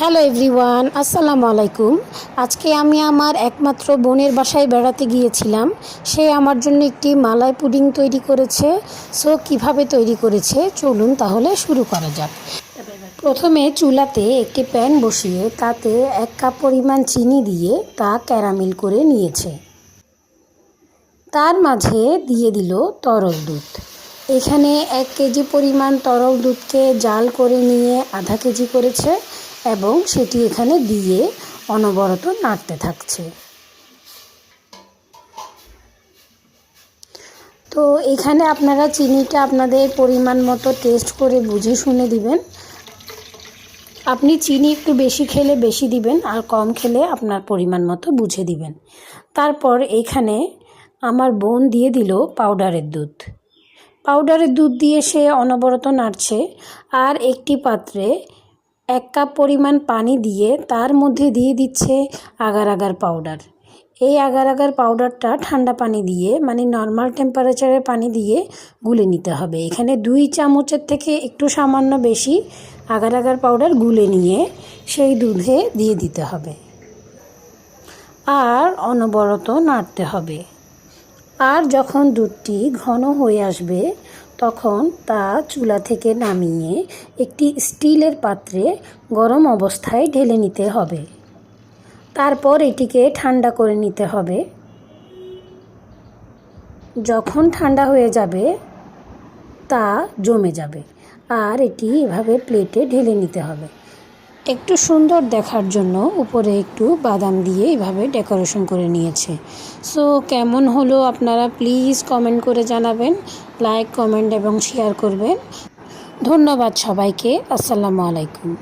Hello everyone আসসালামু আলাইকুম আজকে আমি আমার একমাত্র বোনের বাসায় বেড়াতে গিয়েছিলাম। সে আমার জন্য একটি মালাই পুডিং তৈরি করেছে। সো, কীভাবে তৈরি করেছে? চলুন তাহলে শুরু করা যাক। প্রথমে চুলাতে একটি প্যান বসিয়ে তাতে এক কাপ পরিমাণ চিনি দিয়ে তা ক্যারামেল করে নিয়েছে। তার মাঝে দিয়ে দিল তরল দুধ। এখানে এক কেজি পরিমাণ তরল দুধকে জাল করে নিয়ে আধা কেজি করেছে। এবং সেটি এখানে দিয়ে অনবরত নাড়তে থাকছে। তো এখানে আপনারা চিনিটা আপনাদের পরিমাণ মতো টেস্ট করে বুঝে শুনে দিবেন। আপনি চিনি একটু বেশি খেলে বেশি দিবেন আর কম খেলে আপনার পরিমাণ মতো বুঝে দিবেন। তারপর এখানে আমার বোন দিয়ে দিল পাউডারের দুধ। পাউডারের দুধ দিয়ে সে অনবরত নাড়ছে আর একটি পাত্রে এক কাপ পরিমাণ পানি দিয়ে তার মধ্যে দিয়ে দিচ্ছে আগার আগার পাউডার এই আগার আগার পাউডারটা ঠান্ডা পানি দিয়ে মানে নর্মাল টেম্পারেচারের পানি দিয়ে গুলে নিতে হবে। এখানে দুই চামচের থেকে একটু সামান্য বেশি আগার আগার পাউডার গুলে নিয়ে সেই দুধে দিয়ে দিতে হবে। আর অনবরত নাড়তে হবে। আর যখন দুধটি ঘন হয়ে আসবে তখন তা চুলা থেকে নামিয়ে একটি স্টিলের পাত্রে গরম অবস্থায় ঢেলে নিতে হবে। তারপর এটিকে ঠান্ডা করে নিতে হবে। যখন ঠান্ডা হয়ে যাবে, তা জমে যাবে। আর এটি এভাবে প্লেটে ঢেলে নিতে হবে। একটু সুন্দর দেখার জন্য উপরে একটু বাদাম দিয়ে এভাবে ডেকোরেশন করে নিয়েছে। সো কেমন হলো আপনারা প্লিজ কমেন্ট করে জানাবেন লাইক কমেন্ট এবং শেয়ার করবেন। ধন্যবাদ সবাইকে, আসসালামু আলাইকুম।